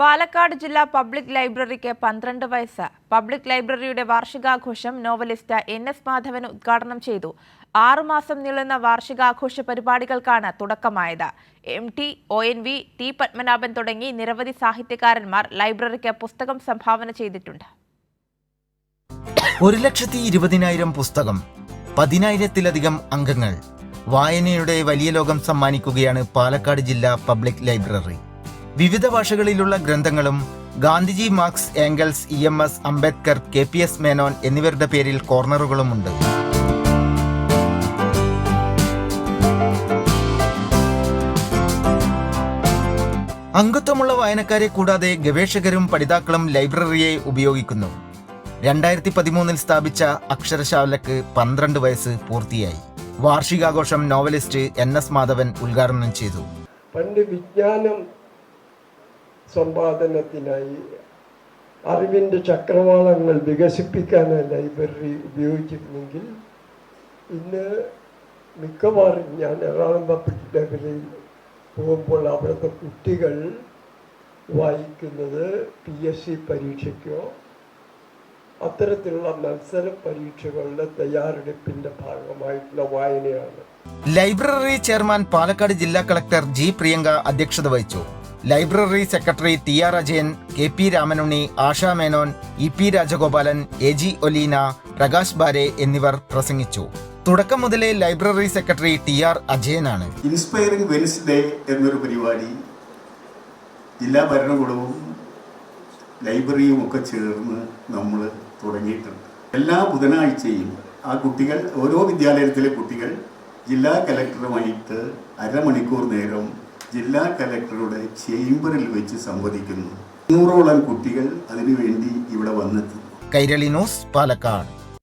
പാലക്കാട് ജില്ലാ പബ്ലിക് ലൈബ്രറിക്ക് പന്ത്രണ്ട് വയസ്സ്. പബ്ലിക് ലൈബ്രറിയുടെ വാർഷികാഘോഷം നോവലിസ്റ്റ് എൻ എസ് മാധവൻ ഉദ്ഘാടനം ചെയ്തു. ആറുമാസം നീളുന്ന വാർഷികാഘോഷ പരിപാടികൾക്കാണ് തുടക്കമായത്. M T O N V T Padmanabhan തുടങ്ങി നിരവധി സാഹിത്യകാരന്മാർ ലൈബ്രറിക്ക് പുസ്തകം സംഭാവന ചെയ്തിട്ടുണ്ട്. ഒരു ലക്ഷത്തി ഇരുപതിനായിരം പുസ്തകം പതിനായിരത്തിലധികം അംഗങ്ങൾ. വായനയുടെ വലിയ ലോകം സമ്മാനിക്കുകയാണ് പാലക്കാട് ജില്ലാ പബ്ലിക് ലൈബ്രറി. വിവിധ ഭാഷകളിലുള്ള ഗ്രന്ഥങ്ങളും Gandhiji Marx Engels E M S Ambedkar K P S Menon എന്നിവരുടെ പേരിൽ കോർണറുകളുമുണ്ട്. അംഗത്വമുള്ള വായനക്കാരെ കൂടാതെ ഗവേഷകരും പഠിതാക്കളും ലൈബ്രറിയെ ഉപയോഗിക്കുന്നു. രണ്ടായിരത്തി പതിമൂന്നിൽ സ്ഥാപിച്ച അക്ഷരശാലക്ക് പന്ത്രണ്ട് വയസ്സ് പൂർത്തിയായി. വാർഷികാഘോഷം നോവലിസ്റ്റ് എൻ എസ് മാധവൻ ഉദ്ഘാടനം ചെയ്തു. പണ്ട് വിജ്ഞാനം സമ്പാദനത്തിനായി അറിവിന്റെ ചക്രവാളങ്ങൾ വികസിപ്പിക്കാനായി ലൈബ്രറി ഉപയോഗിച്ചിരുന്നെങ്കിൽ ഇന്ന് മിക്കവാറും ഞാൻ എറണാകുളം പബ്ലിക് പോകുമ്പോൾ അവിടുത്തെ കുട്ടികൾ വായിക്കുന്നത് പി എസ് സി പരീക്ഷയ്ക്കോ അത്തരത്തിലുള്ള മത്സര പരീക്ഷകളുടെ തയ്യാറെടുപ്പിന്റെ ഭാഗമായിട്ടുള്ള വായനയാണ്. ലൈബ്രറി ചെയർമാൻ പാലക്കാട് ജില്ലാ കളക്ടർ ജി പ്രിയങ്ക അധ്യക്ഷത വഹിച്ചു. Library secretary T R Ajayan K P Ramanunni Asha Menon E P Rajagopalan A G Olina Prakash Bare എന്നിവർ പ്രസംഗിച്ചു. തുടക്കം മുതലേ ലൈബ്രറി സെക്രട്ടറി ടി ആർ അജയനാണ്. ഇൻസ്പയറിംഗ് വെൻസ്ഡേ എന്നൊരു പരിപാടി. ജില്ലാ ഭരണകൂടവും ലൈബ്രറിയും ഒക്കെ ചേർന്ന് നമ്മൾ തുടങ്ങിയിട്ടുണ്ട്. എല്ലാ ബുധനാഴ്ചയും ആ കുട്ടികൾ ഓരോ വിദ്യാലയത്തിലെ കുട്ടികൾ ജില്ലാ കലക്ടറുമായിട്ട് അരമണിക്കൂർ നേരം ജില്ലാ കലക്ടറുടെ ചേംബറിൽ വെച്ച് സംവദിക്കുന്നു. നൂറോളം കുട്ടികൾ അതിനുവേണ്ടി ഇവിടെ വന്നെത്തുന്നു. കൈരളി ന്യൂസ് പാലക്കാട്.